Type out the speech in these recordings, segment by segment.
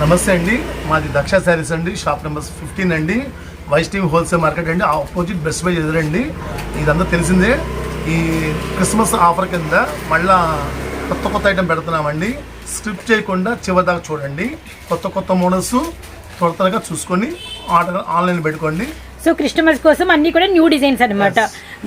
నమస్తే అండి. మాది దక్ష శారీస్ అండి. షాప్ నెంబర్ ఫిఫ్టీన్ అండి. వైష్ణవి హోల్సేల్ మార్కెట్ అండి. ఆపోజిట్ బెస్ట్ బై ఎదురండి ఇదంతా తెలిసిందే. ఈ క్రిస్మస్ ఆఫర్ కింద మళ్ళా కొత్త కొత్త ఐటమ్ పెడుతున్నామండి. స్క్రిప్ట్ చేయకుండా చివరి దాకా చూడండి. కొత్త కొత్త మోడల్స్ త్వర త్వరగా చూసుకొని ఆర్డర్ ఆన్లైన్ పెట్టుకోండి. సో కస్టమర్స్ కోసం అన్ని కూడా న్యూ డిజైన్స్ అన్నమాట.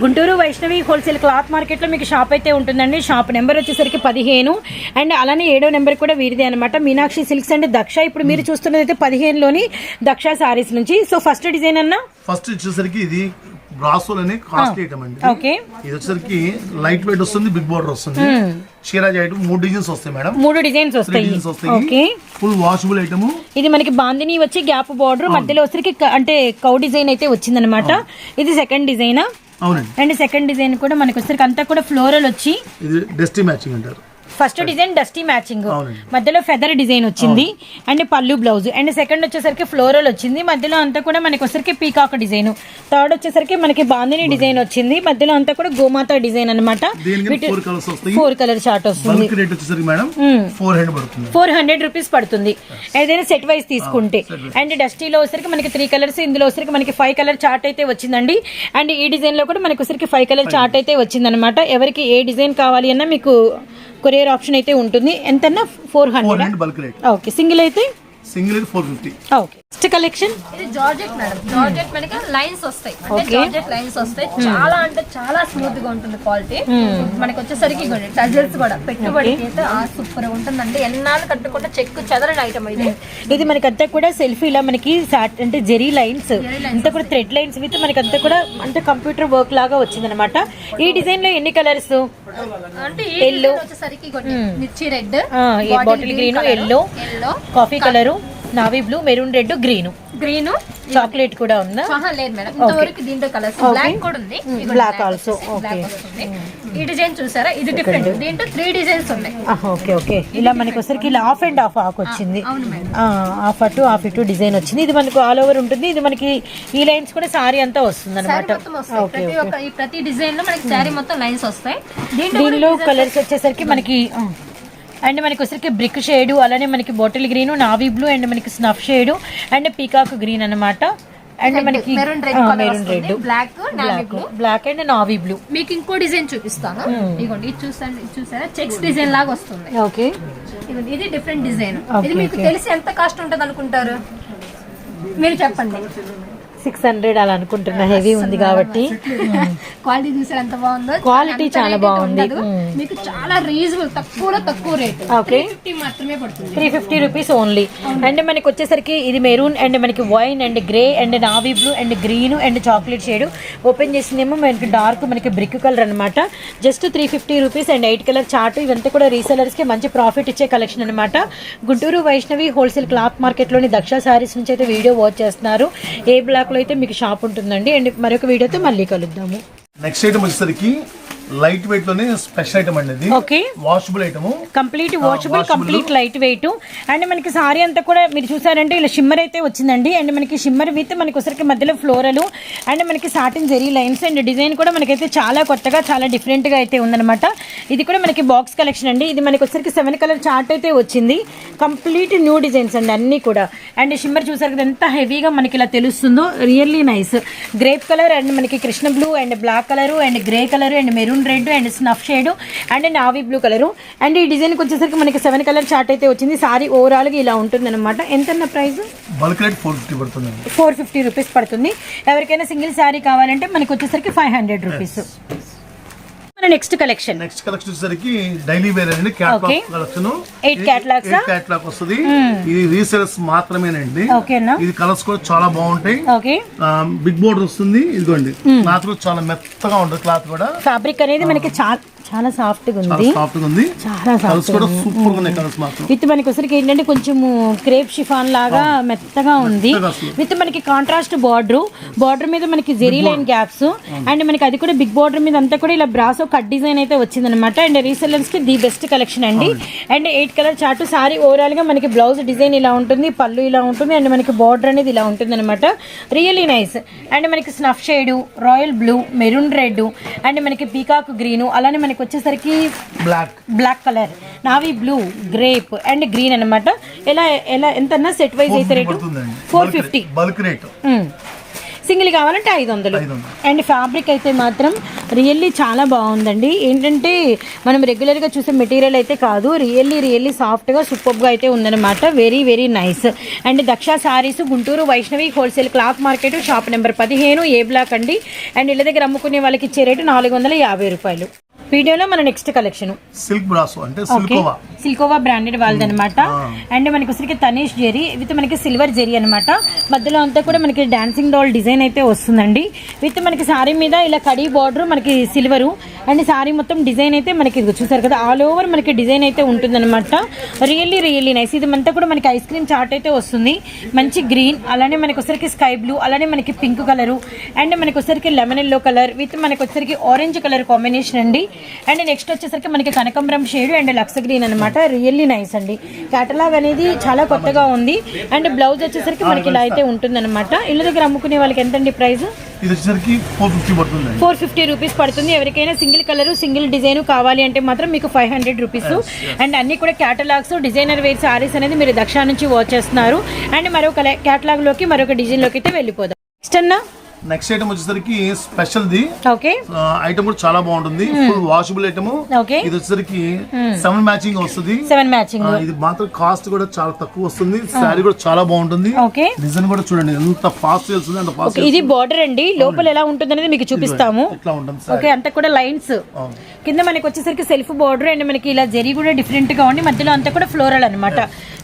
గుంటూరు వైష్ణవి హోల్సేల్ క్లాత్ మార్కెట్లో మీకు షాప్ అయితే ఉంటుందండి. షాప్ నెంబర్ వచ్చేసరికి పదిహేను. అండ్ అలానే ఏడో నెంబర్ కూడా వీరిదే అనమాట మీనాక్షి సిల్క్స్ అండ్ దక్ష. ఇప్పుడు మీరు చూస్తున్నది అయితే పదిహేనులోని దక్ష సారీస్ నుంచి. సో ఫస్ట్ డిజైన్ అన్న? ఫస్ట్ వచ్చేసరికి ఇది బ్రాసోల్ అని కాస్ట్లీ ఐటమ్ అండి ఇది వచ్చేసరికి లైట్ వెయిట్ వస్తుంది బిగ్ బోర్డర్ వస్తుంది. చీరాజ్ ఐటమ్ మూడు డిజైన్స్ వస్తాయి మేడం. మూడు డిజైన్స్ వస్తాయి. ఫుల్ వాషబుల్ ఐటమ్ ఇది మనకి బాందిని వచ్చి గ్యాప్ బార్డర్ మధ్యలో వచ్చరికి అంటే కౌ డిజైన్ అయితే వచ్చిందనమాట ఇది సెకండ్ డిజైన్ అవునండి. అండ్ సెకండ్ డిజైన్ కూడా మనకి వచ్చరికి అంతా కూడా ఫ్లోరల్ వచ్చి ఇది డెస్టీ మ్యాచింగ్ అంటారు. First design dusty matching. మధ్యలో ఫెదర్ డిజైన్ వచ్చింది. అండ్ పళ్ళు బ్లౌజ్ అండ్ సెకండ్ వచ్చేసరికి ఫ్లోరల్ వచ్చింది. మధ్యలో అంతా కూడా మనకి వచ్చేసరికి పీకాక్ డిజైన్ థర్డ్ వచ్చేసరికి మనకి బాందిని డిజైన్ వచ్చింది. మధ్యలో అంతా కూడా గోమాత డిజైన్ అనమాట ఫోర్ కలర్ చార్ట్ వస్తుంది. ఫోర్ హండ్రెడ్ రూపీస్ పడుతుంది. ఏదైనా సెట్ వైజ్ తీసుకుంటే. అండ్ డస్టీలో వచ్చరికి మనకి త్రీ కలర్స్ ఇందులో వచ్చరికి మనకి ఫైవ్ కలర్ చార్ట్ అయితే వచ్చిందండి. అండ్ ఈ డిజైన్లో కూడా మనకి వచ్చరికి ఫైవ్ కలర్ చార్ట్ అయితే వచ్చిందనమాట ఎవరికి ఏ డిజైన్ కావాలి అన్నా మీకు కొరియర్ ఆప్షన్ అయితే ఉంటుంది. ఎంతన్నా? Four hundred? Hundred bulk rate. Okay. Single అయితే? సింగిల్ అయితే four fifty. Okay. Next collection ఇది జార్జెట్ మేడం. జార్జెట్ మనకి లైన్స్ వస్తాయి. అంటే. జార్జెట్ లైన్స్ వస్తాయి. చాలా అంటే చాలా స్మూత్గా ఉంటుంది క్వాలిటీ మనకి వచ్చేసరికి టజల్స్ కూడా పెట్టుబడికి అయితే సూపర్ ఉంటుందండి. ఎన్నాళ్ళు కట్టుకుంటే చెక్కు చెదరని ఐటమ్ ఇది. ఇది మనకి అంతా కూడా సెల్ఫీ ఇలా మనకి అంటే జెరీ లైన్స్ అంతా కూడా థ్రెడ్ లైన్స్ విత్ మనకి అంతా కూడా అంటే కంప్యూటర్ వర్క్ లాగా వచ్చిందనమాట ఈ డిజైన్లో ఎన్ని కలర్స్ అంటే design వచ్చేసరికి mirchi red bottle green yellow yellow coffee colour navy blue maroon red green. Green. Chocolate కూడా ఉందా? లేదు మేడం. ఇంతవరకు దీంట్లో కలర్స్ బ్లాక్ కూడా ఉంది. okay. black వస్తుంది. ఈ డిజైన్ చూసారా? ఇది డిఫరెంట్ దీంట్లో త్రీ డిజైన్స్ ఉన్నాయి. Okay okay. ఇలా మనకి వచ్చరికి ఇలా ఆఫ్ అండ్ ఆఫ్ ఆకు వచ్చింది. ఆఫ్ అటు ఆఫ్ ఇటు డిజైన్ వచ్చింది. ఇది మనకు ఆల్ ఓవర్ ఉంటుంది. ఇది మనకి ఈ లైన్స్ కూడా సారీ అంతా వస్తుంది అనమాట ప్రతి డిజైన్లో మనకి శారీ మొత్తం లైన్స్ వస్తాయి. దీంట్లో దీనిలో కలర్స్ వచ్చేసరికి మనకి అండ్ మనకి వచ్చరికి బ్రిక్ షేడ్ అలానే మనకి bottle green navy blue and మనకి snuff shade and peacock green అన్నమాట. అండ్ మనకి maroon red black black and navy blue మీకు ఇంకో డిజైన్ చూపిస్తాను. ఇదిగోండి ఇది చూసాను చూసారా? చెక్స్ డిజైన్ లాగా వస్తుంది. ఓకే. ఇది డిఫరెంట్ డిజైన్. ఇది మీకు తెలిసి ఎంత కాస్ట్ ఉంటుంది అనుకుంటారు మీరు చెప్పండి. సిక్స్ హండ్రెడ్ అలా అనుకుంటున్నా. హెవీ ఉంది కాబట్టి. క్వాలిటీ చూసారు ఎంత బాగుందో? అంత చాలా బాగుంది. ఉండదు. మీకు చాలా రీజనబుల్ తక్కువలో తక్కువ రేట్. ఫిఫ్టీ మాత్రమే పడుతుంది. Three fifty rupees only and మనకి వచ్చేసరికి ఇది మెరూన్ అండ్ మనకి wine and grey and navy blue and green and chocolate shade open చేసిందేమో మనకి డార్క్ మనకి బ్రిక్ కలర్ అనమాట just three fifty rupees and eight colour chart ఇవంతా కూడా రీసెలర్స్కి మంచి ప్రాఫిట్ ఇచ్చే కలెక్షన్ అనమాట గుంటూరు వైష్ణవి హోల్సేల్ క్లాత్ మార్కెట్లోని దక్ష సారీస్ నుంచి అయితే వీడియో వాచ్ చేస్తున్నారు. ఏ లో అయితే మీకు షాప్ ఉంటుందండి. అండ్ మరొక వీడియోతో మళ్ళీ కలుద్దాము. నెక్స్ట్ ఐటమ్ వచ్చేసరికి లైట్ వెయిట్లోనే స్పెషల్ ఐటమ్ అండి ఇది. Okay. Washable item complete washable complete light weight and మనకి సారీ అంతా కూడా మీరు చూసారంటే ఇలా షిమ్మర్ అయితే వచ్చిందండి. అండ్ మనకి షిమ్మర్ విత్ మనకి ఒకసారికి మధ్యలో ఫ్లోరల్ అండ్ మనకి satin zari lines and design కూడా మనకైతే చాలా కొత్తగా చాలా different గా అయితే ఉందన్నమాట. ఇది కూడా మనకి బాక్స్ కలెక్షన్ అండి. ఇది మనకి వచ్చరికి సెవెన్ కలర్ చార్ట్ అయితే వచ్చింది. కంప్లీట్ న్యూ డిజైన్స్ అండి అన్నీ కూడా. అండ్ షిమ్మర్ చూసారు కదా ఎంత హెవీగా మనకి ఇలా తెలుస్తుందో. Really nice grape colour and మనకి Krishna blue and black colour and grey colour and maroon red and snuff shade and navy blue colour. And ఈ డిజైన్కి వచ్చేసరికి మనకి సెవెన్ కలర్ చార్ట్ అయితే వచ్చింది. సారీ ఓవరాల్గా ఇలా ఉంటుంది అనమాట ఎంత price? Bulk rate four fifty పడుతుంది ఫోర్ ఫిఫ్టీ రూపీస్ పడుతుంది. ఎవరికైనా సింగిల్ శారీ కావాలంటే మనకి వచ్చేసరికి five hundred rupees. Next collection next collection వచ్చేసరికి డైలీ వేర్ అండి క్యాట్లాగ్. కలెక్షన్ catalogs ఆ? క్యాట్లాగ్ వస్తుంది. ఇది రీసేల్స్ మాత్రమేనండి. ఇది కలర్స్ కూడా చాలా బాగుంటాయి. బిగ్ బోర్డర్ వస్తుంది. ఇదిగోండి. క్లాత్ కూడా చాలా మెత్తగా ఉంటుంది క్లాత్ కూడా. ఫ్యాబ్రిక్ అనేది మనకి చాలా చాలా సాఫ్ట్గా చాలా ఉంది. సాఫ్ట్గా ఉంది. చాలా సాఫ్ట్ కూడా సూపర్గా ఉన్నాయి కలర్స్ మాత్రం. విత్ మనకి వచ్చరికి ఏంటంటే కొంచెము క్రేప్ షిఫాన్ లాగా మెత్తగా ఉంది. విత్ మనకి కాంట్రాస్ట్ బార్డర్ బార్డర్ మీద మనకి జెరీ లైన్ గ్యాప్స్ అండ్ మనకి అది కూడా బిగ్ బార్డర్ మీద అంతా కూడా ఇలా బ్రాసో కట్ డిజైన్ అయితే వచ్చిందనమాట అండ్ రీసెల్లర్స్కి ది బెస్ట్ కలెక్షన్ అండి and eight colour chart sari ఓవరాల్గా మనకి బ్లౌజ్ డిజైన్ ఇలా ఉంటుంది పళ్ళు ఇలా ఉంటుంది అండ్ మనకి బార్డర్ అనేది ఇలా ఉంటుంది అనమాట రియల్లీ నైస్ అండ్ మనకి snuff shade royal blue maroon red and మనకి పీకాక్ గ్రీన్ అలానే మనకి మనకి వచ్చేసరికి black black colour navy blue grape and green అన్నమాట. ఎలా ఎలా ఎంత సెట్ వైజ్ అయితే rate? Four fifty. Bulk rate. Single కావాలంటే ఐదు వందలు. అండ్ ఫ్యాబ్రిక్ అయితే మాత్రం రియల్లీ చాలా బాగుందండి. ఏంటంటే మనం రెగ్యులర్గా చూసే మెటీరియల్ అయితే కాదు. రియల్లీ రియల్లీ సాఫ్ట్గా సూపర్గా అయితే ఉందన్నమాట. Very very nice and Daksha saris Guntur Vaishnavi wholesale cloth market shop number పదిహేను ఏ బ్లాక్ అండి. అండ్ ఇళ్ళ దగ్గర అమ్ముకునే వాళ్ళకి ఇచ్చే రేటు నాలుగు వందల యాభై రూపాయలు. వీడియోలో మన నెక్స్ట్ కలెక్షన్ సిల్క్ బ్రాసో అంటే సిల్కోవా సిల్కోవా బ్రాండెడ్ వాళ్ళది అనమాట అండ్ మనకి వచ్చరికి తనీష్ జెరీ విత్ మనకి సిల్వర్ జెరీ అనమాట మధ్యలో అంతా కూడా మనకి డాన్సింగ్ డాల్ డిజైన్ అయితే వస్తుందండి. విత్ మనకి సారీ మీద ఇలా కడీ బార్డర్ మనకి సిల్వరు అండ్ సారీ మొత్తం డిజైన్ అయితే మనకి చూసారు కదా ఆల్ ఓవర్ మనకి డిజైన్ అయితే ఉంటుందన్నమాట. రియల్లీ రియల్లీ నైస్ ఇది అంతా కూడా మనకి ఐస్ క్రీమ్ చార్ట్ అయితే వస్తుంది. మంచి గ్రీన్ అలానే మనకి వచ్చరికి స్కై బ్లూ అలానే మనకి పింక్ కలరు అండ్ మనకి వచ్చరికి లెమన్ ఎల్లో కలర్ విత్ మనకి వచ్చరికి ఆరెంజ్ కలర్ కాంబినేషన్ అండి. అండ్ నెక్స్ట్ వచ్చేసరికి మనకి కనకంబరం షేడ్ అండ్ లక్స్ గ్రీన్ అనమాట రియల్లీ నైస్ అండి. కేటలాగ్ అనేది చాలా కొత్తగా ఉంది. అండ్ బ్లౌజ్ వచ్చేసరికి మనకి ఇలా అయితే ఉంటుందన్నమాట. ఇళ్ళ దగ్గర అమ్ముకునే వాళ్ళకి ఎంతండి ప్రైస్? ఇది వచ్చేసరికి ఫోర్ ఫిఫ్టీ పడుతుందండి ఫోర్ ఫిఫ్టీ రూపీస్ పడుతుంది. ఎవరికైనా సింగిల్ కలర్ సింగిల్ డిజైన్ కావాలి అంటే మాత్రం మీకు ఫైవ్ హండ్రెడ్ రూపీస్ అండ్ అన్ని కూడా క్యాటలాగ్స్ డిజైనర్ వేర్ సారీస్ అనేది మీరు దక్ష నుంచి వాచ్ చేస్తున్నారు. అండ్ మరొక క్యాటలాగ్లోకి మరొక డిజైన్లోకి అయితే వెళ్ళిపోదాం. నెక్స్ట్ అన్న? నెక్స్ట్ ఐటమ్ వచ్చేసరికి స్పెషల్ ది ఓకే ఐటమ్ కూడా చాలా బాగుంటుంది. ఫుల్ వాషబుల్ ఐటమ్ ఓకే ఇది వచ్చేసరికి సెవెన్ మ్యాచింగ్ వస్తుంది. సెవెన్ మ్యాచింగ్ ఇది మాత్రం కాస్ట్ కూడా చాలా తక్కువ వస్తుంది. శారీ కూడా చాలా బాగుంటుంది. ఓకే డిజైన్ కూడా చూడండి ఎంత ఫాస్ట్ వెళ్తుంది అంత ఫాస్ట్ ఇది బార్డర్ అండి. లోపల ఎలా ఉంటుంది అనేది మీకు చూపిస్తాము. ఇట్లా ఉంటుంది ఓకే అంతా కూడా లైన్స్ కింద మనకి వచ్చేసరికి సెల్ఫ్ బార్డర్ అండ్ మనకి ఇలా జరీ కూడా డిఫరెంట్గా ఉండి మధ్యలో అంతా కూడా ఫ్లోరల్ అన్నమాట.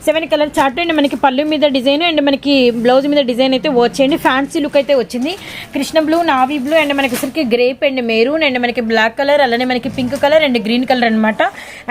సెవెన్ కలర్ చార్ట్ అండ్ మనకి పళ్ళు మీద డిజైన్ అండ్ మనకి బ్లౌజ్ మీద డిజైన్ అయితే వచ్చేయండి ఫ్యాన్సీ లుక్ అయితే వచ్చింది. Krishna blue navy blue and మనకి వచ్చరికి గ్రేప్ అండ్ మెరూన్ అండ్ మనకి బ్లాక్ కలర్ అలానే మనకి pink colour and green colour అన్నమాట.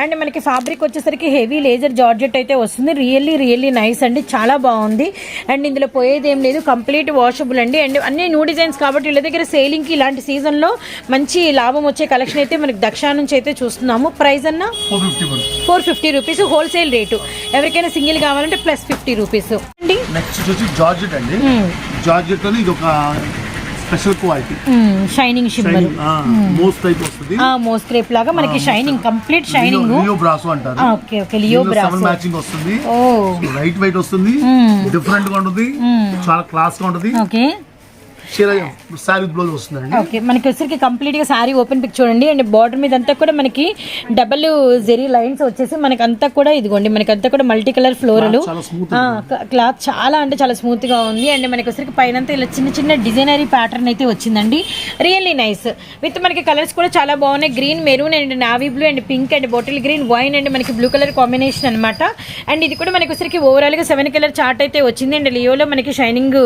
అండ్ మనకి ఫ్యాబ్రిక్ వచ్చేసరికి హెవీ లేజర్ జార్జెట్ అయితే వస్తుంది. రియల్లీ రియల్లీ నైస్ అండి. చాలా బాగుంది. అండ్ ఇందులో పోయేది ఏం లేదు. కంప్లీట్ వాషబుల్ అండి. అండ్ అన్ని న్యూ డిజైన్స్ కాబట్టి వీళ్ళ దగ్గర సేలింగ్కి ఇలాంటి సీజన్లో మంచి లాభం వచ్చే కలెక్షన్ అయితే మనకి దక్షా నుంచి అయితే చూస్తున్నాము. ప్రైస్ అన్న? ఫోర్ ఫిఫ్టీ పడుతుంది four fifty rupees wholesale rate ఎవరికైనా సింగిల్ కావాలంటే ప్లస్ ఫిఫ్టీ రూపీస్. అండి? నెక్స్ట్ వచ్చి జార్జెట్ అండి. జార్జెట్ ఇది ఒక special quality. Shining shimmer. Most type వస్తుంది. మోస్క్రేప్ లాగా మనకి shining complete shining. Leo brasso అంటారు. Okay okay Leo brass. Matching వస్తుంది. ఓ. లైట్ వెయిట్ వస్తుంది. డిఫరెంట్గా ఉంటుంది. చాలా క్లాస్గా ఉంటుంది. ఓకే. చీర శారీ బ్లౌజ్ వస్తుందండి. ఓకే మనకి వచ్చరికి కంప్లీట్గా సారీ ఓపెన్ పిక్ చూడండి. అండ్ బార్డర్ మీద అంతా కూడా మనకి డబల్ జెరీ లైన్స్ వచ్చేసి మనకి అంతా కూడా ఇదిగోండి మనకి అంతా కూడా multi colour floral smooth cloth చాలా అంటే చాలా స్మూత్గా ఉంది. అండ్ మనకి వచ్చరికి పైన ఇలా చిన్న చిన్న డిజైనరీ ప్యాటర్న్ అయితే వచ్చిందండి. రియల్లీ నైస్ విత్ మనకి కలర్స్ కూడా చాలా బాగున్నాయి. Green maroon and navy blue and pink and bottle green wine and మనకి బ్లూ కలర్ కాంబినేషన్ అనమాట అండ్ ఇది కూడా మనకి వచ్చరికి ఓవరాల్గా సెవెన్ కలర్ చార్ట్ అయితే వచ్చింది. అండ్ లియోలో మనకి షైనింగ్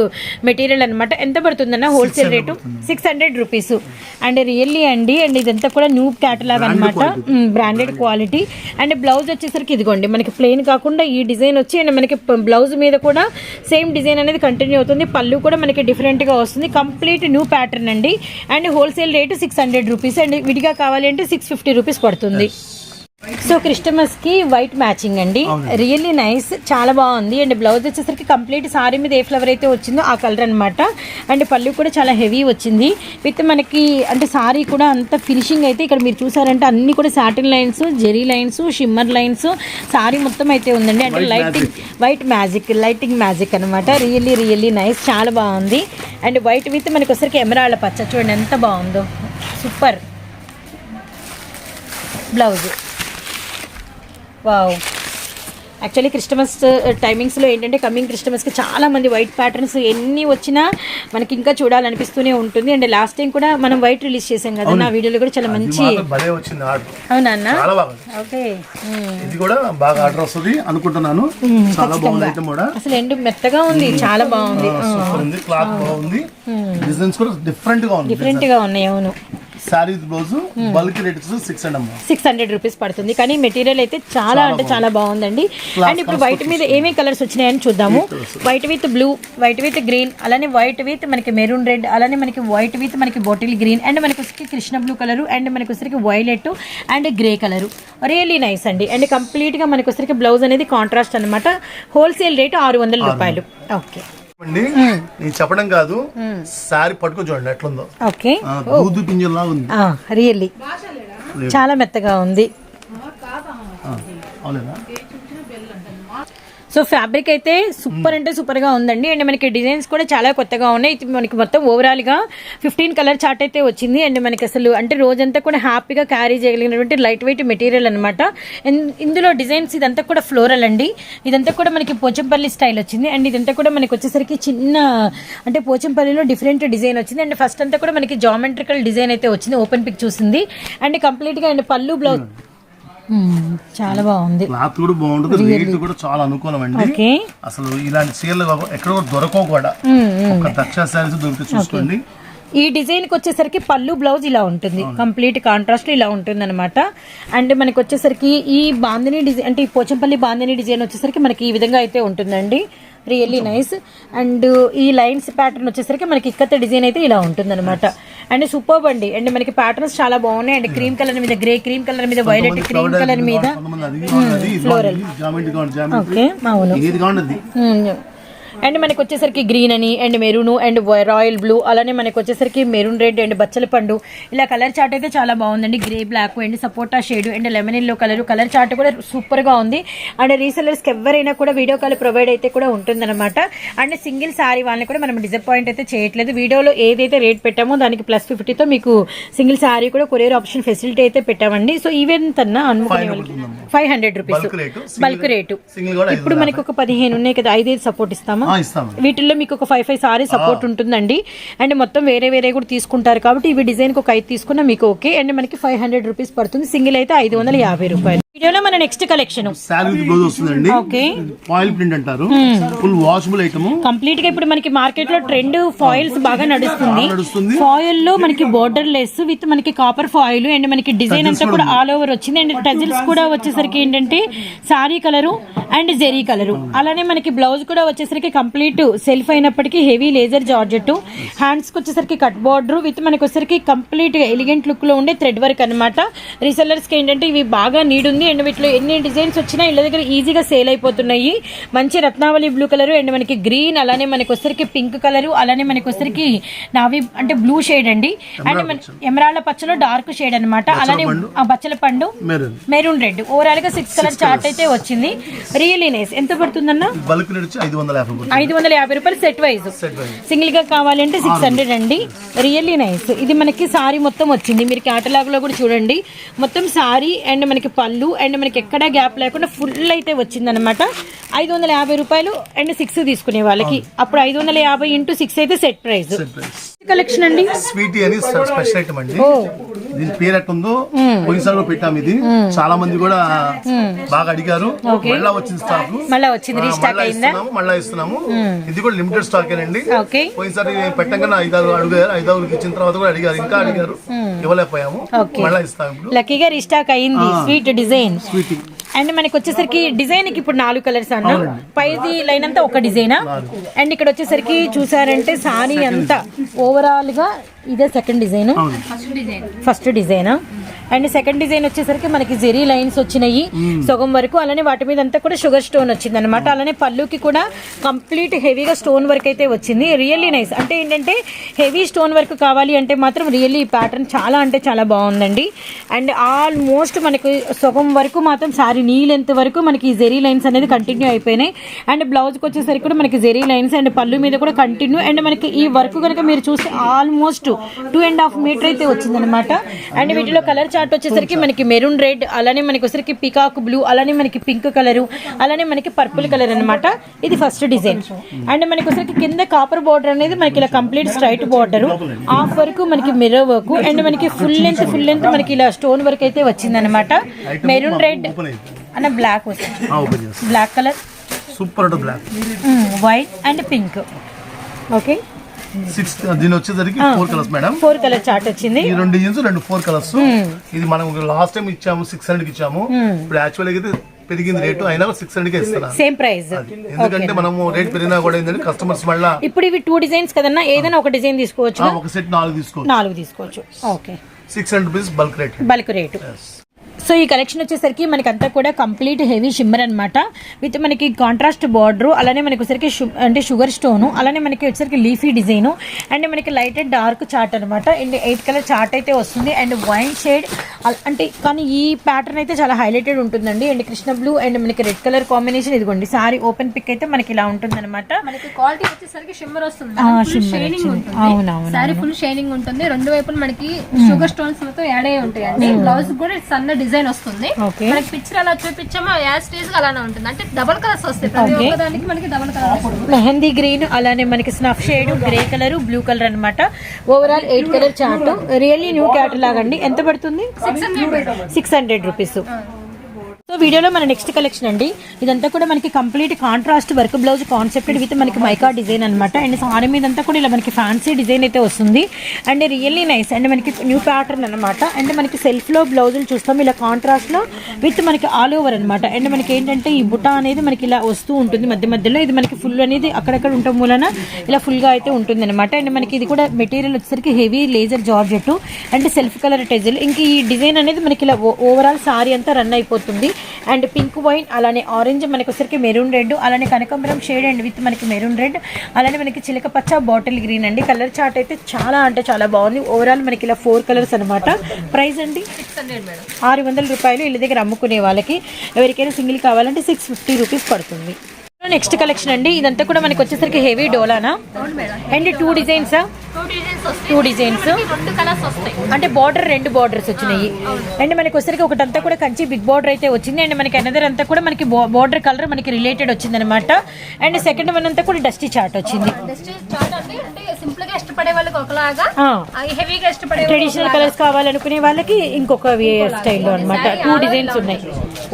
మెటీరియల్ అనమాట ఎంత పడుతుందన్న wholesale rate six hundred rupees and really అండి అండ్ ఇదంతా కూడా న్యూ క్యాటలాగ్ అనమాట బ్రాండెడ్ క్వాలిటీ అండ్ బ్లౌజ్ వచ్చేసరికి ఇదిగోండి మనకి ప్లెయిన్ కాకుండా ఈ డిజైన్ వచ్చి అండ్ మనకి బ్లౌజ్ మీద కూడా సేమ్ డిజైన్ అనేది కంటిన్యూ అవుతుంది. పళ్ళు కూడా మనకి different గా వస్తుంది. కంప్లీట్ న్యూ ప్యాటర్న్ అండి. And wholesale rate six hundred rupees and విడిగా కావాలి అంటే సిక్స్ ఫిఫ్టీ రూపీస్ పడుతుంది. సో క్రిస్టమస్కి వైట్ మ్యాచింగ్ అండి. రియల్లీ నైస్ చాలా బాగుంది. అండ్ బ్లౌజ్ వచ్చేసరికి కంప్లీట్ సారీ మీద ఏ ఫ్లవర్ అయితే వచ్చిందో ఆ కలర్ అన్నమాట. అండ్ పళ్ళు కూడా చాలా హెవీ వచ్చింది. విత్ మనకి అంటే సారీ కూడా అంత ఫినిషింగ్ అయితే ఇక్కడ మీరు చూసారంటే అన్ని కూడా satin lines zari lines shimmer lines sari మొత్తం అయితే ఉందండి. అంటే lighting white magic lighting magic అనమాట రియల్లీ రియల్లీ నైస్ చాలా బాగుంది. అండ్ వైట్ విత్ మనకి వచ్చరికి ఎమరాళ్ళ పచ్చ చూడండి ఎంత బాగుందో. Super blouse wow. Actually Christmas టైమింగ్స్లో ఏంటంటే కమింగ్ క్రిస్టమస్కి చాలా మంది వైట్ ప్యాటర్న్స్ ఎన్ని వచ్చినా మనకి ఇంకా చూడాలనిపిస్తూనే ఉంటుంది. అండ్ లాస్ట్ టైం కూడా మనం వైట్ రిలీజ్ చేసాం కదా నా వీడియోలో కూడా చాలా మంచి అవునా అన్న? ఓకే ఇది కూడా బాగా ఆర్డర్ వస్తుంది అనుకుంటున్నాను. చాలా బాగుంది ఐటమ్ కూడా. అసలు ఎండు మెత్తగా ఉంది చాలా బాగుంది. సూపర్ ఉంది. క్లాత్ బాగుంది. డిజైన్స్ కూడా డిఫరెంట్గా ఉంది డిఫరెంట్గా ఉన్నాయి అవును. Sari blouse bulk rate six అమ్మా. సిక్స్ హండ్రెడ్ రూపీస్ పడుతుంది. కానీ మెటీరియల్ అయితే చాలా అంటే చాలా బాగుందండి. అండ్ ఇప్పుడు వైట్ మీద ఏమేమి కలర్స్ వచ్చినాయని చూద్దాము. White with blue white with green అలానే వైట్ విత్ మనకి మెరూన్ రెడ్ అలానే మనకి వైట్ విత్ మనకి బాటిల్ గ్రీన్ అండ్ మనకి వచ్చరికి కృష్ణ బ్లూ కలర్ అండ్ మనకి వచ్చరికి violet and grey colour really nice అండి. అండ్ కంప్లీట్గా మనకి వచ్చరికి బ్లౌజ్ అనేది కాంట్రాస్ట్ అనమాట హోల్సేల్ రేట్ ఆరు వందల రూపాయలు. ఓకే అండి నేను చెప్పడం కాదు. శారీ పట్టుకొని చూడండి ఎట్లుందో. ఓకే. దూదు పింజల్ లాగా ఉంది. రియల్లీ. చాలా మెత్తగా ఉంది. అవునా? సో ఫ్యాబ్రిక్ అయితే సూపర్ అంటే సూపర్గా ఉందండి. అండ్ మనకి డిజైన్స్ కూడా చాలా కొత్తగా ఉన్నాయి. ఇది మనకి మొత్తం ఓవరాల్గా ఫిఫ్టీన్ కలర్ చార్ట్ అయితే వచ్చింది. అండ్ మనకి అసలు అంటే రోజంతా కూడా హ్యాపీగా క్యారీ చేయగలిగినటువంటి లైట్ వెయిట్ మెటీరియల్ అనమాట ఇందులో డిజైన్స్ ఇదంతా కూడా ఫ్లోరల్ అండి. ఇదంతా కూడా మనకి పోచంపల్లి స్టైల్ వచ్చింది. అండ్ ఇదంతా కూడా మనకి వచ్చేసరికి చిన్న అంటే పోచంపల్లిలో డిఫరెంట్ డిజైన్ వచ్చింది. అండ్ ఫస్ట్ అంతా కూడా మనకి జామెట్రికల్ డిజైన్ అయితే వచ్చింది. ఓపెన్ పిక్ చూసింది. అండ్ కంప్లీట్గా అండ్ పళ్ళు బ్లౌజ్ చాలా బాగుంది. క్లాత్ కూడా బాగుంటుంది రేట్ కూడా చాలా అనుకూలం అండి అసలు ఇలాంటి చీరలు ఎక్కడ కూడా దొరకవు కూడా. ఒక దక్ష శారీస్ దొరికితే చూసుకోండి. ఈ డిజైన్కి వచ్చేసరికి పళ్ళు బ్లౌజ్ ఇలా ఉంటుంది. కంప్లీట్ కాంట్రాస్ట్ ఇలా ఉంటుంది అనమాట అండ్ మనకి వచ్చేసరికి ఈ బాందిని డిజైన్ అంటే ఈ పోచంపల్లి బాందిని డిజైన్ వచ్చేసరికి మనకి ఈ విధంగా అయితే ఉంటుందండి. రియల్లీ నైస్ అండ్ ఈ లైన్స్ ప్యాటర్న్ వచ్చేసరికి మనకి ఇక్కత డిజైన్ అయితే ఇలా ఉంటుంది అనమాట అండ్ సూపర్ అండి. అండ్ మనకి ప్యాటర్న్స్ చాలా బాగున్నాయి. అండ్ క్రీమ్ కలర్ మీద గ్రే క్రీమ్ కలర్ మీద వైలెట్ క్రీమ్ కలర్ మీద. ఓకే అవును అది అండ్ మనకి వచ్చేసరికి గ్రీన్ అని and maroon and royal blue అలానే మనకి వచ్చేసరికి మెరూన్ రెడ్ అండ్ బచ్చల పండు. ఇలా కలర్ చార్ట్ అయితే చాలా బాగుందండి. Grey black and sapota shade and lemon yellow colour. Colour chart కూడా సూపర్గా ఉంది. అండ్ రీసెలర్స్కి ఎవరైనా కూడా వీడియో కాల్ ప్రొవైడ్ అయితే కూడా ఉంటుందన్నమాట. అండ్ సింగిల్ సారీ వాళ్ళని కూడా మనం డిసప్పాయింట్ అయితే చేయట్లేదు. వీడియోలో ఏదైతే రేట్ పెట్టామో దానికి ప్లస్ ఫిఫ్టీతో మీకు సింగిల్ సారీ కూడా కొరియర్ ఆప్షన్ ఫెసిలిటీ అయితే పెట్టామండి. సో ఈవెంట్ అన్న అనుకునే వాళ్ళకి five hundred rupees. Bulk rate ఇప్పుడు మనకి ఒక పదిహేను ఉన్నాయి కదా ఐదైదు సపోర్ట్ ఇస్తామా? ఆ, ఇస్తాము వీటిల్లో మీకు ఒక ఫైవ్ ఫైవ్ సారీ సపోర్ట్ ఉంటుందండి. అండ్ మొత్తం వేరే వేరే కూడా తీసుకుంటారు కాబట్టి ఇవి డిజైన్ ఒక ఐదు తీసుకున్నా మీకు ఓకే అండ్ మనకి ఫైవ్ హండ్రెడ్ రూపీస్ పడుతుంది. సింగిల్ అయితే ఐదు వందల యాభై రూపాయలు. వీడియోలో మన నెక్స్ట్ కలెక్షన్ శారీ బ్లౌజ్ వస్తుందండి. ఓకే ఫాయిల్ ప్రింట్ అంటారు. ఫుల్ వాషబుల్ ఐటమ్ కంప్లీట్గా ఇప్పుడు మనకి మార్కెట్లో ట్రెండ్ ఫాయిల్స్ బాగా నడుస్తుంది. నడుస్తుంది. ఫాయిల్లో మనకి బోర్డర్ లెస్ విత్ మనకి కాపర్ ఫాయిల్ అండ్ మనకి డిజైన్ అంతా కూడా ఆల్ ఓవర్ వచ్చింది. అండ్ టజిల్స్ కూడా వచ్చేసరికి ఏంటంటే sari colour and zari colour అలానే మనకి బ్లౌజ్ కూడా వచ్చేసరికి కంప్లీట్ సెల్ఫ్ అయినప్పటికీ హెవీ లేజర్ జార్జెట్. హ్యాండ్స్కి వచ్చేసరికి కట్ బోర్డర్ విత్ మనకి వచ్చేసరికి కంప్లీట్ ఎలిగెంట్ లుక్లో ఉండే థ్రెడ్ వర్క్ అనమాట రీసెల్లర్స్కి ఏంటంటే ఇవి బాగా నీడ్ ఉంది. అండ్ వీటిలో ఎన్ని డిజైన్స్ వచ్చినా ఇళ్ళ దగ్గర ఈజీగా సేల్ అయిపోతున్నాయి. మంచి రత్నావళి బ్లూ కలర్ అండ్ మనకి గ్రీన్ అలానే మనకి వచ్చరికి పింక్ కలర్ అలానే మనకి వచ్చరికి నావి అంటే బ్లూ షేడ్ అండి. అండ్ మన ఎమరాళ్ళ పచ్చలో డార్క్ షేడ్ అన్నమాట. అలానే ఆ బచ్చల పండు మెరూన్. రెడ్ ఓవరాల్గా సిక్స్ కలర్ చార్ట్ అయితే వచ్చింది. రియల్లీ నైస్ ఎంత పడుతుందన్న? ఐదు వందల యాభై రూపాయలు సెట్ వైజ్ సింగిల్గా కావాలంటే సిక్స్ హండ్రెడ్ అండి. రియల్లీ నైస్ ఇది మనకి సారీ మొత్తం వచ్చింది. మీరు క్యాటలాగ్లో కూడా చూడండి. మొత్తం సారీ అండ్ మనకి పళ్ళు అండ్ మనకి ఎక్కడా గ్యాప్ లేకుండా ఫుల్ అయితే వచ్చింది అనమాట ఐదు వందల యాభై రూపాయలు అండ్ సిక్స్ తీసుకునే వాళ్ళకి. అప్పుడు ఐదు వందల యాభై ఇంటూ సిక్స్ అయితే సెట్ ప్రైస్ కలెక్షన్ అండి? స్వీటీ అని స్పెషల్ ఐటమ్ అండి. దీని పేరు ఎట్టుందో పోయినసారి పెట్టాము ఇది. చాలా మంది కూడా బాగా అడిగారు. మళ్ళా వచ్చింది స్టాక్ మళ్ళీ వచ్చింది రీస్టాక్ అయిందా? మళ్ళా ఇస్తున్నాము. ఇది కూడా లిమిటెడ్ స్టాక్ ఓకే. పోయినసారి పెట్టంగానే ఐదారు అడిగారు. ఐదారుకి ఇచ్చిన తర్వాత కూడా అడిగారు. ఇంకా అడిగారు. ఇవ్వలేకపోయాము. మళ్ళా ఇస్తాము లక్కీగా రీస్టాక్ అయింది. స్వీట్ డిజైన్ స్వీటీ అండ్ మనకి వచ్చేసరికి డిజైన్కి ఇప్పుడు నాలుగు కలర్స్ అన్న. పైది లైన్ అంతా ఒక డిజైనా. అండ్ ఇక్కడ వచ్చేసరికి చూసారంటే సారీ అంతా. ఓవరాల్గా ఇదే second design first design and second design వచ్చేసరికి మనకి జెరీ లైన్స్ వచ్చినాయి. సగం వరకు అలానే వాటి మీద అంతా కూడా షుగర్ స్టోన్ వచ్చింది అనమాట అలానే పళ్ళుకి కూడా కంప్లీట్ హెవీగా స్టోన్ వర్క్ అయితే వచ్చింది. రియల్లీ నైస్ అంటే ఏంటంటే హెవీ స్టోన్ వర్క్ కావాలి అంటే మాత్రం రియల్లీ ఈ ప్యాటర్న్ చాలా అంటే చాలా బాగుందండి. అండ్ ఆల్మోస్ట్ మనకి సగం వరకు మాత్రం సారీ నీ లెంత్ వరకు మనకి ఈ జెరీ లైన్స్ అనేది కంటిన్యూ అయిపోయినాయి. అండ్ బ్లౌజ్కి వచ్చేసరికి కూడా మనకి జెరీ లైన్స్ అండ్ పళ్ళు మీద కూడా కంటిన్యూ అండ్ మనకి ఈ వర్క్ కనుక మీరు చూస్తే almost two and half metre అయితే వచ్చిందనమాట అండ్ వీటిలో కలర్ చార్ట్ వచ్చేసరికి మనకి మెరూన్ రెడ్ అలానే మనకి వచ్చేసరికి పికాక్ బ్లూ అలానే మనకి పింక్ కలర్ అలానే మనకి పర్పుల్ కలర్ అన్నమాట. ఇది ఫస్ట్ డిజైన్ అండ్ మనకి వచ్చేసరికి కింద కాపర్ బార్డర్ అనేది మనకి ఇలా కంప్లీట్ స్ట్రైట్ బార్డర్ హాఫ్ వరకు మనకి మిర్రర్ వర్క్ అండ్ మనకి ఫుల్ లెంత్ ఫుల్ లెంత్ మనకి ఇలా స్టోన్ వర్క్ అయితే వచ్చిందనమాట మెరూన్ రెడ్ అన్న బ్లాక్ వచ్చింది black colour super black white and pink okay six దీని వచ్చేసరికి four colours madam. Four colour chart వచ్చింది. ఈ రెండు డిజైన్స్ రెండు ఫోర్ కలర్స్. ఇది మనం లాస్ట్ టైం ఇచ్చాము సిక్స్ హండ్రెడ్ ఇచ్చాము. ఇప్పుడు యాక్చువల్ అయితే పెరిగింది రేటు అయినా సిక్స్ హండ్రెడ్ కే ఇస్తున్నా. Same price. ఎందుకంటే మనము రేట్ పెరిగినా కూడా ఏంటంటే కస్టమర్స్ మళ్ళా ఇప్పుడు ఇవి టూ డిజైన్స్ కదన్నా ఏదైనా ఒక డిజైన్ తీసుకోవచ్చు ఒక సెట్ నాలుగు తీసుకోవచ్చు. నాలుగు తీసుకోవచ్చు. Okay. Six hundred rupees bulk rate bulk rate so ఈ కలెక్షన్ వచ్చేసరికి మనకి అంతా కూడా కంప్లీట్ హెవీ షిమ్మర్ అనమాట విత్ మనకి కాంట్రాస్ట్ బార్డర్ అలానే మనకి వచ్చేసరికి అంటే షుగర్ స్టోన్ అలానే మనకి వచ్చేసరికి లీఫీ డిజైన్ అండ్ మనకి లైట్ అండ్ డార్క్ చార్ట్ అనమాట అండ్ ఎయిట్ కలర్ చార్ట్ అయితే వస్తుంది. అండ్ వైన్ షేడ్ అంటే కానీ ఈ ప్యాటర్న్ అయితే చాలా హైలైటెడ్ ఉంటుందండి. అండ్ కృష్ణ బ్లూ అండ్ మనకి రెడ్ కలర్ కాంబినేషన్ ఇదిగోండి. సారీ ఓపెన్ పిక్ అయితే మనకి ఇలా ఉంటుంది అనమాట మనకి క్వాలిటీ వచ్చేసరికి షిమ్మర్ వస్తుంది. షైనింగ్. ఉంటుంది. సారీ ఫుల్ షైనింగ్ ఉంటుంది. రెండు వైపులు మనకి షుగర్ స్టోన్స్తో యాడ్ అయ్యి ఉంటాయండి. బ్లౌజ్ కూడా సన్న డిజైన్ వస్తుంది. మనకి పిక్చర్ అలా చూపించామో యాజ్ స్టేజ్ అలానే ఉంటుంది. అంటే డబల్ కలర్స్ వస్తాయి. ప్రతి దానికి మనకి డబల్ కలర్ మెహందీ గ్రీన్ అలానే మనకి snuff shade grey colour blue colour అన్నమాట. Overall eight colour chart really new catalogue అండి ఎంత పడుతుంది? సిక్స్ హండ్రెడ్ రూపీస్ సో వీడియోలో మన నెక్స్ట్ కలెక్షన్ అండి. ఇదంతా కూడా మనకి complete contrast work blouse concepted with మనకి మైకా డిజైన్ అనమాట అండ్ సారీ మీదంతా కూడా ఇలా మనకి ఫ్యాన్సీ డిజైన్ అయితే వస్తుంది. And really nice. అండ్ మనకి న్యూ ప్యాటర్న్ అనమాట అండ్ మనకి సెల్ఫ్లో బ్లౌజులు చూస్తాం. ఇలా కాంట్రాస్ట్లో విత్ మనకి ఆల్ ఓవర్ అనమాట అండ్ మనకి ఏంటంటే ఈ బుట్ట అనేది మనకి ఇలా వస్తూ ఉంటుంది మధ్య మధ్యలో. ఇది మనకి ఫుల్ అనేది అక్కడక్కడ ఉండటం మూలన ఇలా ఫుల్గా అయితే ఉంటుంది అనమాట అండ్ మనకి ఇది కూడా మెటీరియల్ వచ్చేసరికి heavy laser georgette and self colour tassel ఇంక ఈ డిజైన్ అనేది మనకి ఇలా ఓవరాల్ సారీ అంతా రన్ అయిపోతుంది. అండ్ పింక్ వైన్ అలానే ఆరెంజ్ మనకి వచ్చరికి మెరూన్ రెడ్ అలానే కనకంబరం షేడ్ అండ్ విత్ మనకి మెరూన్ రెడ్ అలానే మనకి చిలక పచ్చ బాటిల్ గ్రీన్ అండి. కలర్ చార్ట్ అయితే చాలా అంటే చాలా బాగుంది. ఓవరాల్ మనకి ఇలా ఫోర్ కలర్స్ అనమాట ప్రైస్ అండి? సిక్స్ హండ్రెడ్ మేడం ఆరు వందల రూపాయలు ఇళ్ళ దగ్గర అమ్ముకునే వాళ్ళకి. ఎవరికైనా సింగిల్ కావాలంటే సిక్స్ ఫిఫ్టీ రూపీస్ పడుతుంది. నెక్స్ట్ కలెక్షన్ అండి. ఇదంతా కూడా మనకి వచ్చేసరికి heavy డోలానా and two designs two designs అంటే బార్డర్ రెండు బార్డర్స్ వచ్చినాయి. అండ్ మనకి వచ్చరికి ఒకటంతా కూడా కంచి బిగ్ బార్డర్ అయితే వచ్చింది. అండ్ మనకి అనదర్ అంతా కూడా మనకి బార్డర్ కలర్ మనకి రిలేటెడ్ వచ్చింది అనమాట అండ్ సెకండ్ వన్ అంతా కూడా డస్టీ చార్ట్ వచ్చింది. ట్రెడిషనల్ కలర్స్ కావాలనుకునే వాళ్ళకి ఇంకొక స్టైల్లో అన్నమాట. టూ డిజైన్స్ ఉన్నాయి.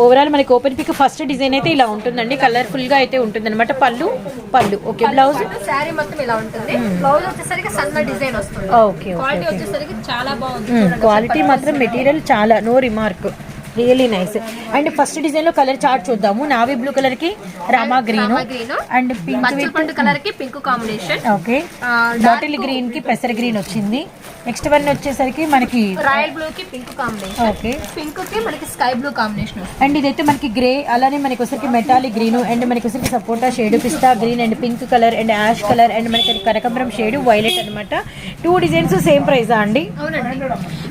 ఓవరాల్ మనకి ఓపెన్ పిక్ ఫస్ట్ డిజైన్ అయితే ఇలా ఉంటుందండి. కలర్ఫుల్గా అయితే ఉంటుంది అనమాట పళ్ళు. పళ్ళు ఓకే బ్లౌజ్ శారీ మొత్తం ఇలా ఉంటుంది. బ్లౌజ్ వచ్చేసరికి సన్న డిజైన్ వస్తుంది. ఓకే క్వాలిటీ వచ్చేసరికి చాలా బాగుంది. క్వాలిటీ మాత్రం మెటీరియల్ చాలా no remark really nice and first డిజైన్లో కలర్ చార్ట్ చూద్దాము. నావీ బ్లూ కలర్కి రామా గ్రీన్ అండ్ పింక్ పండు కలర్కి పింక్ కాంబినేషన్ ఓకే బాటిల్ గ్రీన్కి పెసర గ్రీన్ వచ్చింది. నెక్స్ట్ వన్ వచ్చేసరికి మనకి రాయల్ బ్లూ కి పింక్ కాంబినేషన్ ఓకే పింక్కి మనకి స్కై బ్లూ కాంబినేషన్ అండ్ ఇదైతే మనకి గ్రే అలానే మనకి వచ్చరికి మెటాలిక్ గ్రీన్ అండ్ మనకి వచ్చరికి సపోటా shade pista green and pink colour and ash colour and మనకి కనకంబరం షేడ్ వైలెట్ అన్నమాట. టూ డిజైన్స్ సేమ్ ప్రైజా అండి? అవునండి.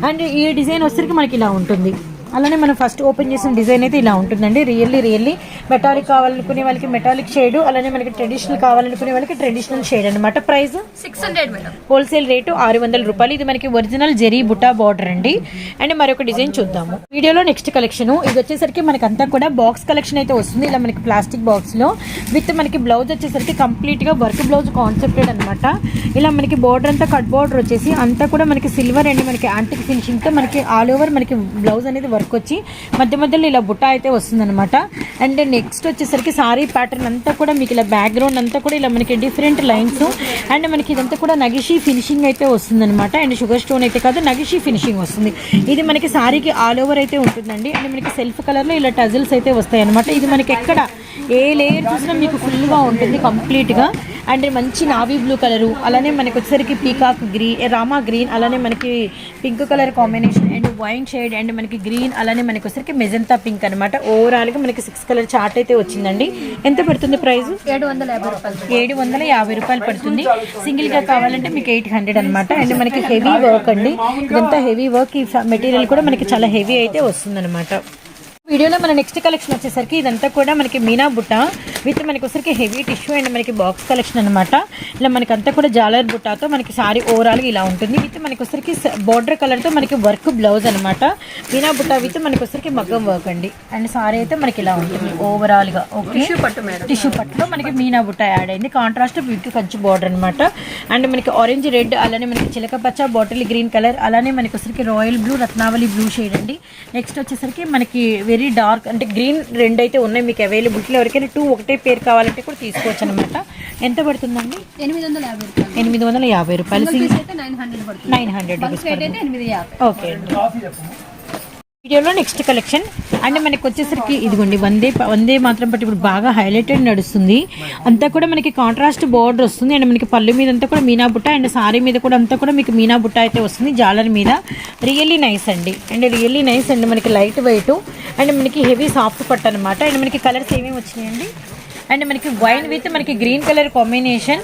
అండ్ ఈ డిజైన్ వచ్చరికి మనకి ఇలా ఉంటుంది. అలానే మనం ఫస్ట్ ఓపెన్ చేసిన డిజైన్ అయితే ఇలా ఉంటుందండి. రియల్లీ రియల్లీ మెటాలిక్ కావాలనుకునే వాళ్ళకి మెటాలిక్ షేడ్ అలానే మనకి ట్రెడిషనల్ కావాలనుకునే వాళ్ళకి ట్రెడిషనల్ షేడ్ అనమాట price six hundred wholesale rate ఆరు వందల రూపాయలు. ఇది మనకి ఒరిజినల్ జెరీ బుటా బార్డర్ అండి. అండ్ మరొక డిజైన్ చూద్దాము. వీడియోలో నెక్స్ట్ కలెక్షన్ ఇది వచ్చేసరికి మనకి అంతా కూడా బాక్స్ కలెక్షన్ అయితే వస్తుంది. ఇలా మనకి ప్లాస్టిక్ బాక్స్లో. విత్ మనకి బ్లౌజ్ వచ్చేసరికి కంప్లీట్గా వర్క్ బ్లౌజ్ కాన్సెప్టెడ్ అనమాట ఇలా మనకి బార్డర్ అంతా కట్ బార్డర్ వచ్చేసి అంతా కూడా మనకి సిల్వర్ అండ్. మనకి యాంటిక్ ఫినిషింగ్తో మనకి ఆల్ ఓవర్ మనకి బ్లౌజ్ అనేది వర్క్ వచ్చి మధ్య మధ్యలో ఇలా బుట్ట అయితే వస్తుందన్నమాట. అండ్ నెక్స్ట్ వచ్చేసరికి సారీ ప్యాటర్న్ అంతా కూడా మీకు ఇలా బ్యాక్గ్రౌండ్ అంతా కూడా ఇలా మనకి డిఫరెంట్ లైన్స్ అండ్ మనకి ఇదంతా కూడా నగిషి ఫినిషింగ్ అయితే వస్తుందన్నమాట. అండ్ షుగర్ స్టోన్ అయితే కాదు నగిషి ఫినిషింగ్ వస్తుంది. ఇది మనకి సారీకి ఆల్ ఓవర్ అయితే ఉంటుందండి. అండ్ మనకి సెల్ఫ్ కలర్లో ఇలా టజిల్స్ అయితే వస్తాయి అనమాట ఇది మనకి ఎక్కడ ఏ లేయర్ చూసినా మీకు ఫుల్గా ఉంటుంది కంప్లీట్గా అండ్ మంచి నావీ బ్లూ కలరు అలానే మనకి వచ్చేసరికి పీకాక్ గ్రీన్ రామా గ్రీన్ అలానే మనకి pink colour combination and wine shade and మనకి గ్రీన్ అలానే మనకి వచ్చేసరికి మెజంతా పింక్ అనమాట ఓవరాల్గా మనకి సిక్స్ కలర్ చార్ట్ అయితే వచ్చిందండి. ఎంత పడుతుంది ప్రైస్ ఏడు వందల యాభై రూపాయలు ఏడు వందల యాభై రూపాయలు పడుతుంది. సింగిల్గా కావాలంటే మీకు ఎయిట్ హండ్రెడ్ అనమాట అండ్ మనకి హెవీ వర్క్ అండి. ఇదంతా హెవీ వర్క్ ఈ మెటీరియల్ కూడా మనకి చాలా హెవీ అయితే వస్తుంది వీడియోలో మన నెక్స్ట్ కలెక్షన్ వచ్చేసరికి ఇదంతా కూడా మనకి మీనా బుట్ట విత్ మనకి వచ్చరికి హెవీ టిష్యూ అండ్ మనకి బాక్స్ కలెక్షన్ అనమాట ఇలా మనకి అంతా కూడా జాలర్ బుట్టాతో మనకి సారీ ఓవరాల్గా ఇలా ఉంటుంది. విత్ మనకి వచ్చరికి బార్డర్ కలర్తో మనకి వర్క్ బ్లౌజ్ అనమాట మీనా బుట్ట విత్ మనకి వచ్చరికి మగ్గం వర్క్ అండి. అండ్ సారీ అయితే మనకి ఇలా ఉంటుంది ఓవరాల్గా ఓకే టిష్యూ పట్టు టిష్యూ పట్టులో మనకి మీనా బుట్ట యాడ్ అయింది. కాంట్రాస్ట్ విత్ కంచి బార్డర్ అనమాట అండ్ మనకి ఆరెంజ్ రెడ్ అలానే మనకి చిలక పచ్చ బాటిల్ గ్రీన్ కలర్ అలానే మనకి వచ్చరికి royal blue Ratnavali blue shade అండి. నెక్స్ట్ వచ్చేసరికి మనకి వెరీ డార్క్ అంటే గ్రీన్ రెండు అయితే ఉన్నాయి మీకు అవైలబిలిటీలో ఎవరికైనా టూ ఒకటే పేరు కావాలంటే కూడా తీసుకోవచ్చు అనమాట ఎంత పడుతుందండి? ఎనిమిది వందల యాభై రూపాయలు. ఎనిమిది వందల యాభై రూపాయలు నైన్ హండ్రెడ్ రూపీస్ ఓకే వీడియోలో నెక్స్ట్ కలెక్షన్ అండ్ మనకి వచ్చేసరికి ఇదిగోండి వందే వందే మాత్రం బట్టి ఇప్పుడు బాగా హైలైటెడ్ నడుస్తుంది. అంతా కూడా మనకి కాంట్రాస్ట్ బోర్డర్ వస్తుంది. అండ్ మనకి పళ్ళు మీద అంతా కూడా మీనా బుట్ట అండ్ సారీ మీద కూడా అంతా కూడా మీకు మీనా బుట్ట అయితే వస్తుంది జాలర్ మీద. రియల్లీ నైస్ అండి. అండ్ రియల్లీ నైస్ అండ్ మనకి లైట్ వెయిట్ అండ్ మనకి హెవీ సాఫ్ట్ పట్టు అనమాట అండ్ మనకి కలర్స్ ఏమేమి వచ్చినాయండి? అండ్ మనకి వైన్ విత్ మనకి green colour combination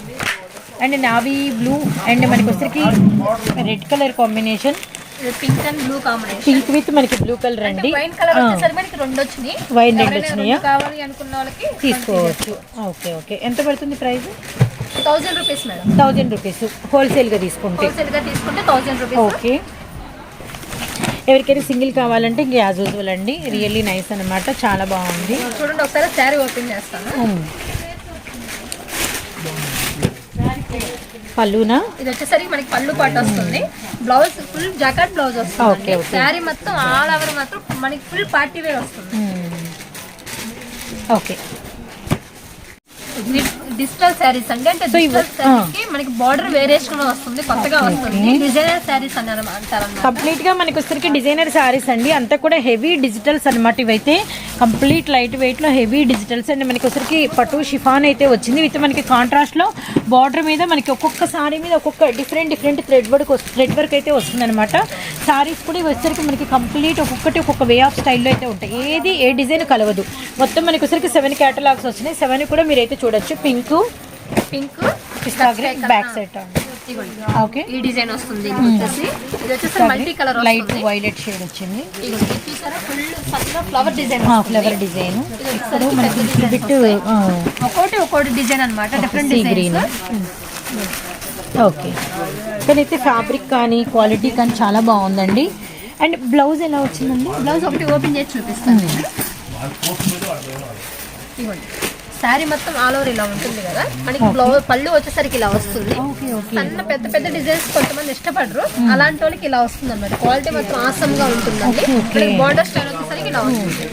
and navy blue and మనకి వచ్చరికి red colour combination pink and blue combination pink with మనకి బ్లూ కలర్ అండి వైన్ కలర్ వచ్చేసరికి మనకి రెండు వచ్చినాయి. వైన్ రెండు వచ్చినాయా? కావాలి అనుకున్న వాళ్ళకి తీసుకోవచ్చు. Okay okay. ఎంత పడుతుంది price thousand rupees madam thousand rupees హోల్సేల్గా తీసుకుంటే. హోల్సేల్గా తీసుకుంటే రూపీస్ ఓకే. ఎవరికైనా సింగిల్ కావాలంటే ఇంక యాజ్ యూజువల్ అండి. రియల్లీ నైస్ అనమాట చాలా బాగుంది. చూడండి ఒకసారి శారీ ఓపెన్ చేస్తాను. పళ్ళునా? ఇది వచ్చేసరికి మనకి పళ్ళు పాటు వస్తుంది. బ్లౌజ్ ఫుల్ జాకెట్ బ్లౌజ్ వస్తుంది. శారీ మొత్తం ఆల్ ఓవర్ మాత్రం మనకి ఫుల్ పార్టీ వేర్ వస్తుంది. ఓకే. డిజిటల్ శారీస్ అండి. అంటే డిజిటల్ శారీస్కి మనకి బార్డర్ వేరియేషన్ వస్తుంది కొత్తగా వస్తుంది. డిజైనర్ శారీస్ అన్నారు అంటారు కంప్లీట్గా మనకి వచ్చరికి డిజైనర్ శారీస్ అండి. అంతా కూడా హెవీ డిజిటల్స్ అనమాట ఇవైతే. కంప్లీట్ లైట్ వెయిట్లో హెవీ డిజిటల్స్ అండి. మనకి వచ్చరికి పట్టు షిఫాన్ అయితే వచ్చింది. విత్ మనకి కాంట్రాస్ట్లో బార్డర్ మీద మనకి ఒక్కొక్క సారీ మీద ఒక్కొక్క different different thread work thread work అయితే వస్తుంది అనమాట సారీస్ కూడా వచ్చరికి మనకి కంప్లీట్ ఒక్కొక్కటి ఒక్కొక్క వే ఆఫ్ స్టైల్లో అయితే ఉంటాయి. ఏది ఏ డిజైన్ కలవదు. మొత్తం మనకి వచ్చరికి సెవెన్ క్యాటలాగ్స్ వచ్చినాయి సెవెన్ కూడా మీరు అయితే చూడొచ్చు. Pink pink. పిస్తా గ్రీన్ బ్యాక్ సెట్ ఓకే. ఈ డిజైన్ వస్తుంది ఇది వచ్చేసి ఇది వచ్చేసి multi colour light violet shade వచ్చింది. ఫ్లవర్ డిజైన్ ఫ్లవర్ డిజైన్ ఇప్పుడు మనకి బిట్ ఒక్కోటి ఒక్కోటి డిజైన్ అన్నమాట డిఫరెంట్ గ్రీన్ ఓకే. కానీ అయితే ఫ్యాబ్రిక్ కానీ క్వాలిటీ కానీ చాలా బాగుందండి. అండ్ బ్లౌజ్ ఎలా వచ్చిందండి? బ్లౌజ్ ఒకటి ఓపెన్ చేసి చూపిస్తాను. ఇదిగోండి. శారీ మొత్తం ఆల్ ఓవర్ ఇలా ఉంటుంది కదా? మనకి బ్లౌజ్ పళ్ళు వచ్చేసరికి ఇలా వస్తుంది. సన్న పెద్ద పెద్ద డిజైన్స్ కొంతమంది ఇష్టపడరు. అలాంటి వాళ్ళకి ఇలా వస్తుంది అన్నమాట క్వాలిటీ మాత్రం ఆసమ్గా ఉంటుందండి. okay. బార్డర్ స్టైల్ వచ్చేసరికి ఇలా వస్తుంది.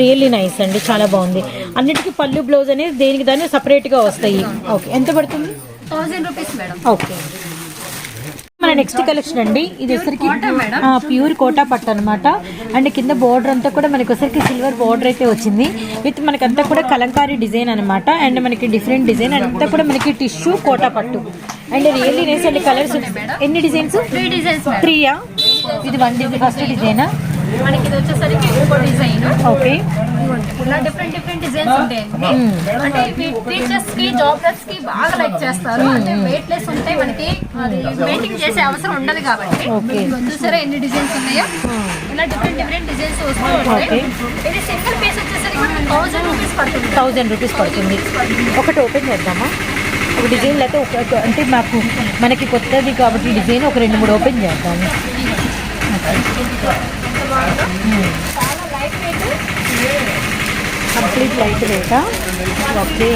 రియల్లీ నైస్ అండి చాలా బాగుంది. అన్నిటికీ పళ్ళు బ్లౌజ్ అనేది దేనికి దాన్ని separate గా వస్తాయి. ఓకే ఎంత పడుతుంది? Thousand rupees madam. Okay next collection అండి. ఇది వచ్చరికి. ప్యూర్ కోటా పట్టు అనమాట అండ్ కింద బోర్డర్ అంతా కూడా మనకి వచ్చరికి సిల్వర్ బోర్డర్ అయితే వచ్చింది. విత్ మనకి అంతా కూడా కలంకారీ డిజైన్ అనమాట అండ్ మనకి డిఫరెంట్ డిజైన్ అంతా కూడా మనకి టిష్యూ కోటా పట్టు. And really nice and? Colours ఎన్ని డిజైన్స్ త్రీయా ఇది వన్ డిజైన్ ఫస్ట్ డిజైనా మనకి ఇది వచ్చేసరికి ఇంకో డిజైన్. ఓకే. ఇలా డిఫరెంట్ డిఫరెంట్ డిజైన్స్ ఉంటాయండి అంటే ఇవి టీచర్స్కి జాబ్లర్స్కి బాగా లైక్ చేస్తారు. అంటే వెయిట్ లెస్ ఉంటాయి మనకి అది మెయింటైన్ చేసే అవసరం ఉండదు కాబట్టి. చూసారా ఎన్ని డిజైన్స్ ఉన్నాయో? ఇలా డిఫరెంట్ డిఫరెంట్ డిజైన్స్ వస్తూ ఉంటాయి. ఇది సింగిల్ పీస్ వచ్చేసరికి మనకి థౌసండ్ రూపీస్ పడుతుంది. థౌజండ్ రూపీస్ పడుతుంది. ఒకటి ఓపెన్ చేద్దామా? ఒక డిజైన్ లేకపోతే ఒక ఒక- అంటే మాకు మనకి కొత్తది కాబట్టి డిజైన్ ఒక రెండు మూడు ఓపెన్ చేద్దాము. లైట్ వెయిట్ కంప్లీట్ లైట్ రేటా ఓకే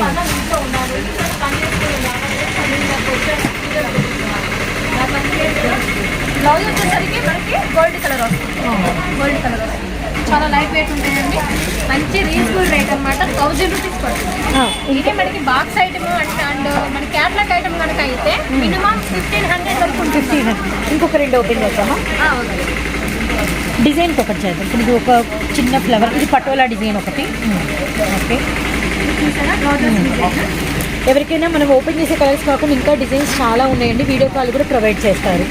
బ్లౌజ్ వచ్చేసరికి మనకి గోల్డ్ కలర్ వస్తుంది గోల్డ్ కలర్ వస్తుంది చాలా లైట్ వెయిట్ ఉంటాయండి మంచి రీజనబుల్ రేట్ అనమాట థౌజండ్ రూపీస్ పడుతుంది ఇది మనకి బాక్స్ ఐటమ్ అంటే అండ్ మన క్యాట్లాగ్ ఐటమ్ కనుక అయితే మినిమం ఫిఫ్టీన్ హండ్రెడ్ వరకు ఫిఫ్టీన్ ఇంకొక రెండు ఓపెన్ చేద్దామా ఓకే డిజైన్కి ఒకటి చేద్దాం. ఇప్పుడు ఇది ఒక చిన్న ఫ్లవర్ ఇది పటోలా డిజైన్ ఒకటి. ఓకే. చూసారా? బ్లౌజెస్ డిజైన్ ఎవరికైనా మనం ఓపెన్ చేసే కలర్స్ కాకుండా ఇంకా డిజైన్స్ చాలా ఉన్నాయండి. వీడియో కాల్ కూడా ప్రొవైడ్ చేస్తారు.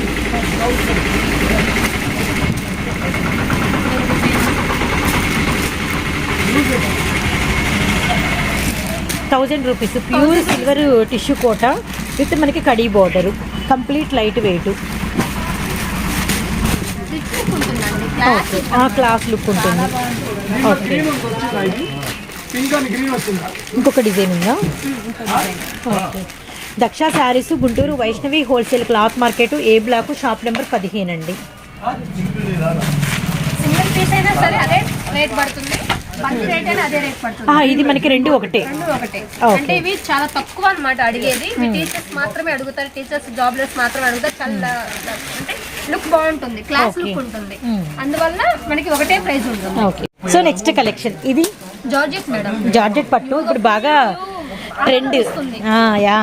Thousand rupees pure silver tissue Kota with మనకి కడీ బార్డరు కంప్లీట్ లైట్ వెయిట్ ఉంటుందండి క్లాస్ ఆ క్లాస్ లుక్ ఉంటుంది. ఓకే. ఇంకొక డిజైన్ ఉందా? Okay. Daksha Saris Guntur Vaishnavi wholesale cloth market A block shop number పదిహేను అండి. సింగిల్ పీస్ అయినా సరే అదే రేట్ పడుతుంది. వన్ రేట్ అయినా అదే రేట్ పడుతుంది. ఆ, ఇది మనకి రెండు ఒకటే. అంటే ఇవి చాలా తక్కువ అన్నమాట అడిగేది. ఇవి టీచర్స్ మాత్రమే అడుగుతారు. టీచర్స్ జాబ్లెస్ మాత్రమే అడుగుతారు. చాలా అంటే లుక్ బాగుంటుంది క్లాస్. లుక్ ఉంటుంది. అందువల్ల మనకి ఒకటే ప్రైస్ ఉంటుంది. ఓకే. సో నెక్స్ట్ కలెక్షన్ ఇది? Georgette madam. జార్జెట్ పట్టు ఇప్పుడు బాగా trend. Yeah.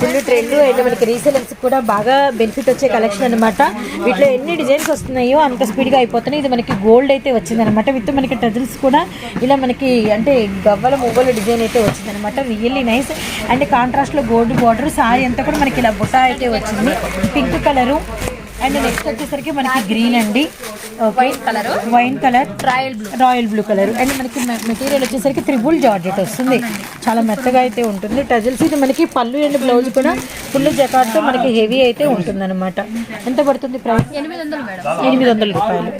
Full trend and మనకి రీసెలర్స్ కూడా బాగా బెనిఫిట్ వచ్చే కలెక్షన్ అనమాట వీటిలో ఎన్ని డిజైన్స్ వస్తున్నాయో అంత స్పీడ్గా అయిపోతున్నాయి. ఇది మనకి గోల్డ్ అయితే వచ్చిందనమాట విత్ మనకి టజిల్స్ కూడా ఇలా మనకి అంటే గవ్వల మువ్వల డిజైన్ అయితే వచ్చిందనమాట రియల్లీ నైస్ అండ్ కాంట్రాస్ట్లో గోల్డ్ బార్డర్ సారీ అంతా కూడా మనకి ఇలా బుట్ట అయితే వచ్చింది. పింక్ కలరు అండ్ నెక్స్ట్ వచ్చేసరికి మనకి గ్రీన్ అండి. White colour wine colour royal blue royal blue colour and మనకి మెటీరియల్ వచ్చేసరికి త్రిబుల్ జార్జెట్ వస్తుంది. చాలా మెత్తగా అయితే ఉంటుంది. టజిల్స్ ఇది మనకి పళ్ళు అండ్ బ్లౌజ్ కూడా ఫుల్ జకాట్తో మనకి హెవీ అయితే ఉంటుంది ఎంత పడుతుంది ప్రైస్ ఎనిమిది వందలు మేడం. ఎనిమిది వందల రూపాయలు.